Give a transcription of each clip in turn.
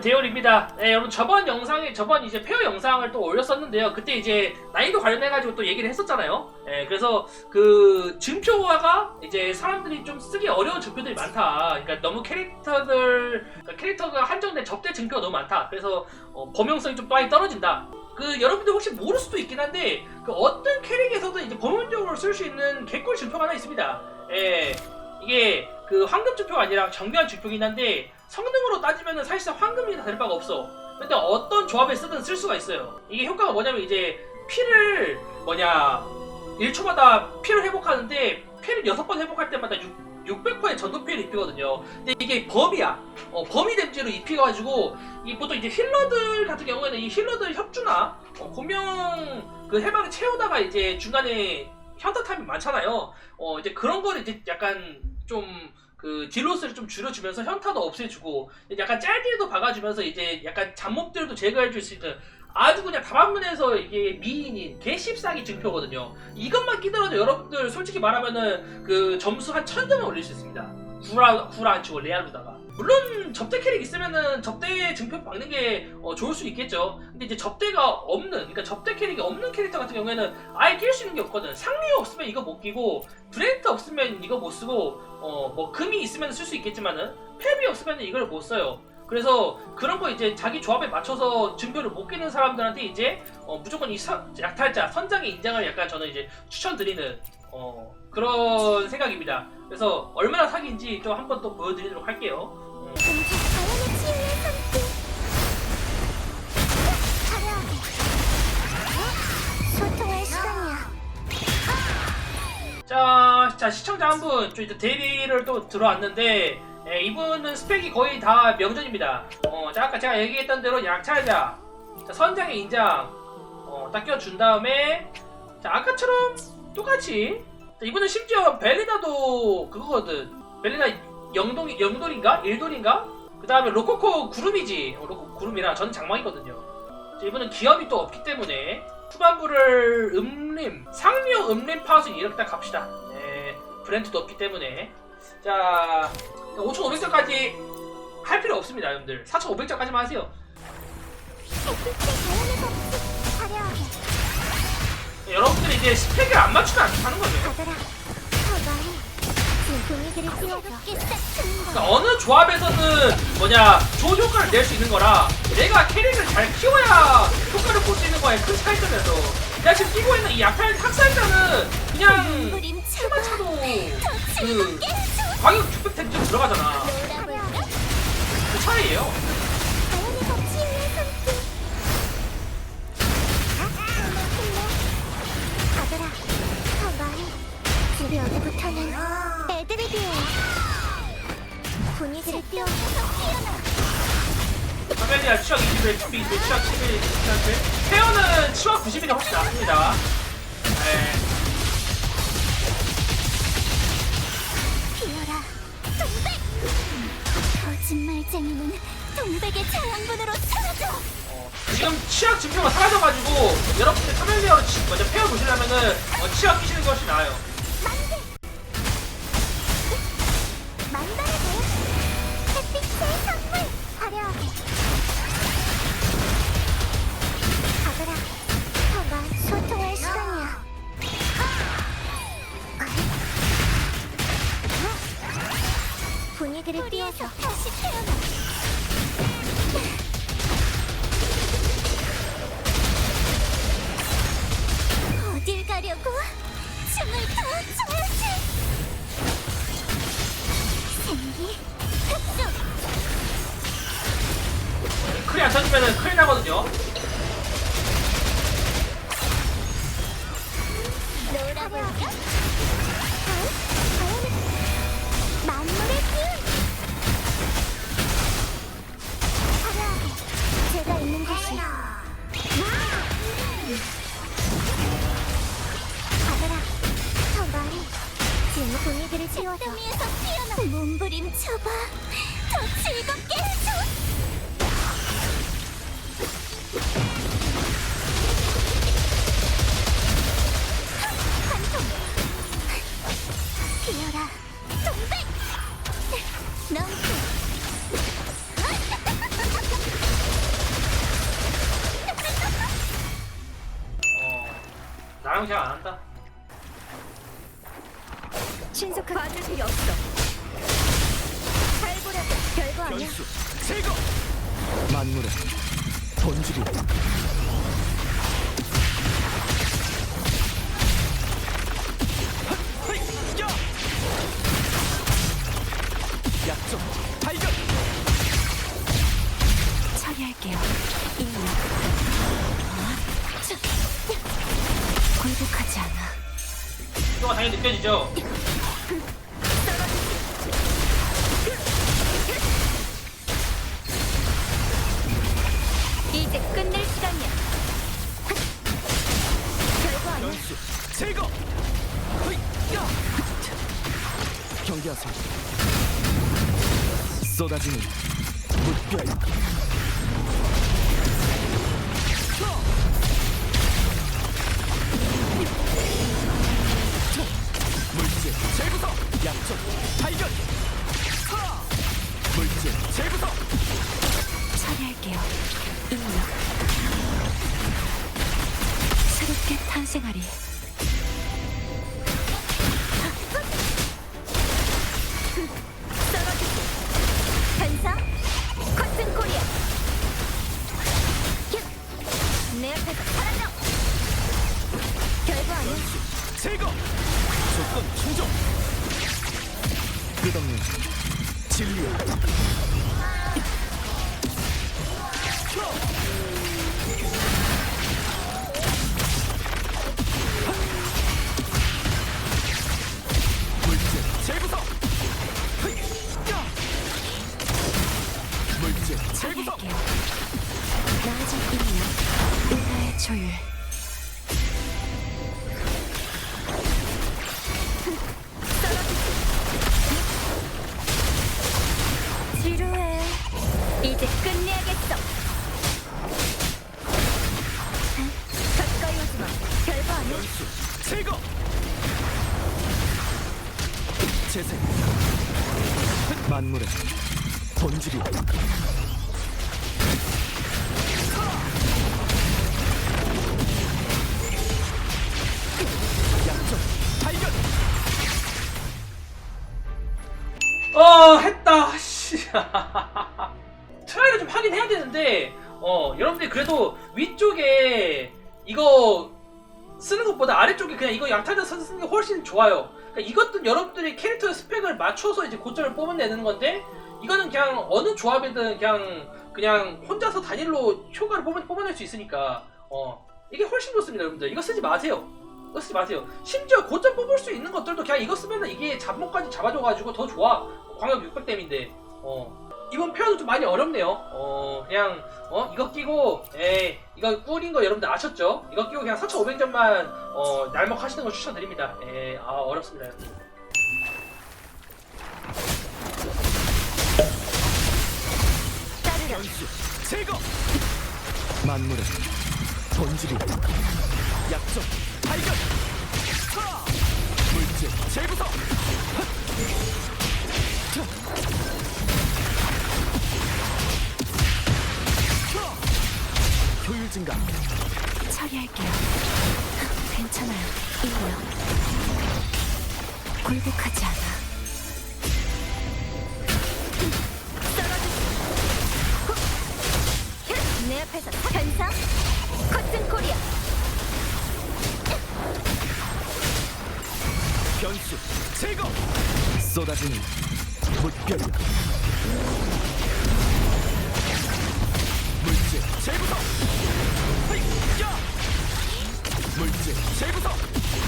대열입니다. 네, 여러분 저번 영상에 저번 이제 페어 영상을 또 올렸었는데요. 그때 이제 난이도 관련해가지고 또 얘기를 했었잖아요. 네, 그래서 그 증표화가 이제 사람들이 좀 쓰기 어려운 증표들이 많다. 그러니까 너무 캐릭터들 그러니까 캐릭터가 한정된 접대 증표가 너무 많다. 그래서 어, 범용성이 좀 많이 떨어진다. 그 여러분들 혹시 모를 수도 있긴 한데 그 어떤 캐릭에서도 이제 범용적으로 쓸 수 있는 개꿀 증표가 하나 있습니다. 예, 이게 그 황금 증표가 아니라 정교한 증표긴 한데 성능으로 따지면은 사실상 황금이나 다를 바가 없어. 근데 어떤 조합에 쓰든 쓸 수가 있어요. 이게 효과가 뭐냐면 이제 피를 뭐냐 1초마다 피를 회복하는데 피를 6번 회복할 때마다 6, 600%의 전도 피해를 입히거든요. 근데 이게 범이야. 어, 범위 데미지로 입히가지고 이 보통 이제 힐러들 같은 경우에는 이 힐러들 협주나 어, 고명 그 해방을 채우다가 이제 중간에 현타 타임이 많잖아요. 어 이제 그런 거를 이제 약간 좀 그 딜로스를 좀 줄여주면서 현타도 없애주고 약간 짤딜도 박아주면서 이제 약간 잡목들도 제거해줄 수 있는 아주 그냥 다반면에서 이게 미인인 개씹싸기 증표거든요. 이것만 끼더라도 여러분들 솔직히 말하면은 그 점수 한 천점을 올릴 수 있습니다. 구라 구라 안 치고 레알로다가 물론 접대 캐릭 있으면은 접대 증표 박는 게 어, 좋을 수 있겠죠. 근데 이제 접대가 없는 그러니까 접대 캐릭이 없는 캐릭터 같은 경우에는 아예 낄 수 있는 게 없거든. 상리 없으면 이거 못 끼고 브레이트 없으면 이거 못 쓰고 어 뭐 금이 있으면 쓸 수 있겠지만은 탭이 없으면 이걸 못 써요. 그래서 그런 거 이제 자기 조합에 맞춰서 증표를 못 끼는 사람들한테 이제 어, 무조건 이 선- 약탈자 선장의 인장을 약간 저는 이제 추천드리는 어, 그런 생각입니다. 그래서 얼마나 사기인지 좀 한번 또 보여드리도록 할게요. 자, 자 시청자 한 분, 저 이제 대리를 또 들어왔는데 예, 이분은 스펙이 거의 다 명전입니다. 어, 자 아까 제가 얘기했던 대로 약찰자, 자, 선장의 인장, 어, 딱 껴준 다음에 자 아까처럼 똑같이 자, 이분은 심지어 벨리나도 그거거든. 벨리나 영동 영돌인가 일돌인가? 그 다음에 로코코 구름이지. 어, 로코코 구름이라 저는 장막이거든요. 자, 이분은 기업이 또 없기 때문에 후반부를 음림, 상류 음림 파수 이렇게 딱 갑시다. 네, 브랜드도 없기 때문에. 자, 5,500점까지 할 필요 없습니다, 여러분들. 4,500점까지만 하세요. 네, 여러분들이 이제 스펙을 안 맞추면 안 하는 거죠. 그러니까 어느 조합에서는 뭐냐 좋은 효과를 낼 수 있는 거라 내가 캐릭을 잘 키워야 효과를 볼 수 있는 거에 큰 차이점에서 내가 지금 끼고 있는 이 약탈 학살자는 그냥 차고 차도 그 광역 600 템좀 들어가잖아. 그 차이예요. 말해 지금 여기부터는 애드리비에 분위기를 띄워서 카멜리아 치약 21, 춤비 21, 치약 11, 치약 11 페어는 치약 90이 훨씬 낫습니다? 네. 거짓말쟁이는 동백의 자양분으로 사라져! 어, 지금 치약 증표가 사라져가지고 여러분들 카멜리아로 치, 먼저 페어 보시려면은 어, 치약 끼시는 것이 나아요 크리 안 쳐주면은 큰일 나거든요? 채워줘. 위에서 피어나 몸부림쳐봐. 더 즐겁게 해줘. 한통 피어라 동백. 넘게. 어, 나랑 잘 안 한다. 신속하게 봐줄 필요 없어. 잘 보라고 별거 아니야. 변수 제거 만물의 본질이 야! 약점 발견 처리할게요. 인류. 굴복하지 않아. 이거 당연히 느껴지죠. 이제 끝낼 시간이야. 경계하세요. 쏟아지는 물결 트라이를 좀 하긴 해야 되는데 어 여러분들 그래도 위쪽에 이거 쓰는 것보다 아래쪽에 그냥 이거 써서 쓰는 게 훨씬 좋아요. 그러니까 이것도 여러분들이 캐릭터 스펙을 맞춰서 이제 고점을 뽑아내는 건데 이거는 그냥 어느 조합이든 그냥 그냥 혼자서 단일로 효과를 뽑아, 뽑아 낼 수 있으니까 어 이게 훨씬 좋습니다 여러분들. 이거 쓰지 마세요. 이거 쓰지 마세요. 심지어 고점 뽑을 수 있는 것들도 그냥 이거 쓰면 이게 잡목까지 잡아줘가지고 더 좋아. 광역 600댐인데 어. 이번 페어도 좀 많이 어렵네요. 어 그냥 어 이거 끼고 에이 이거 꿀인 거 여러분들 아셨죠? 이거 끼고 그냥 4,500점만 어 날먹 하시는 거 추천드립니다. 에이 아 어렵습니다. 연수 제거 만물의 본질이 약점 발견! 하! 물질 재구성 증가. 처리할게요. 괜찮아요. 인류 굴복하지 않아. 내 앞에서 변사 커튼 코리아. 변수 제거! 쏟아지는 물결이야 물질 재구성 헤이! 야! 물질 재구성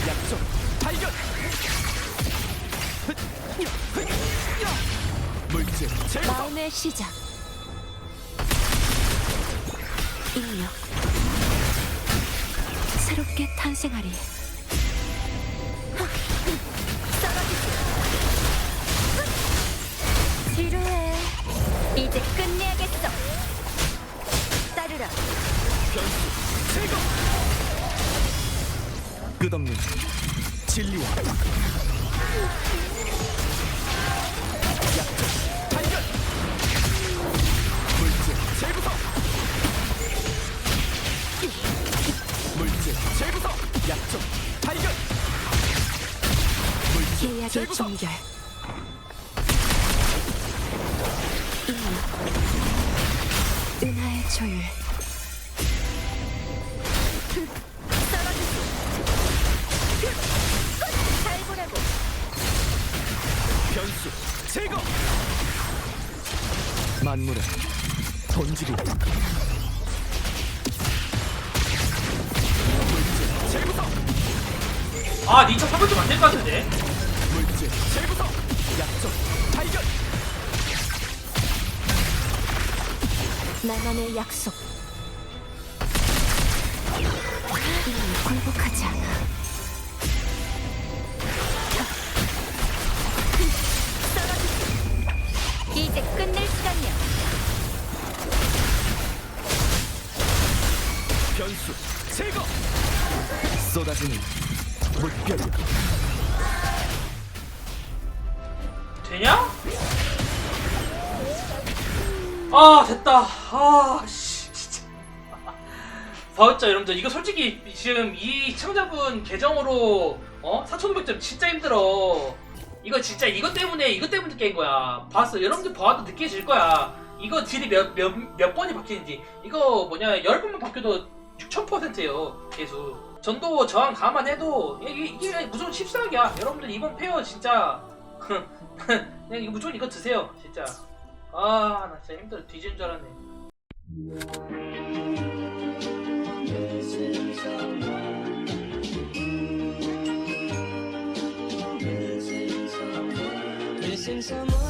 약점 발견 흑! 야! 헤이! 야! 물질 재구성 마음의 시작 인류 새롭게 탄생하리 지루해 이제 끝내야겠어 라. 끝없는 진리와 약점 단결 물질 재구성! 물질 재구성 약점 발견 물질 재구성 은하의 조율. 변수. 제거! 만물의 본질이 아 니차 사고 좀안 될 것 같은데? 물질 제구성 약점 발견! 나만의 약속. 인류 굴복하지 않아 쏟아지는 물결이 되냐? 아 됐다. 아 씨 진짜. 봤죠 여러분들. 이거 솔직히 지금 이 시청자분 계정으로 어? 4,500점 진짜 힘들어. 이거 진짜 이것 때문에 이것 때문에 깬 거야. 봤어. 여러분들 봐도 느껴질 거야. 이거 딜이 몇, 몇, 몇 번이 바뀌는지. 이거 뭐냐 10번만 바뀌어도 6000%예요 계속 전도 저항 감안해도 이게, 이게 무조건 칩사각이야. 여러분들 이번 페어 진짜 그냥 이거 무조건 이거 드세요 진짜. 아 나 진짜 힘들어. 뒤지는 줄 알았네. Missing someone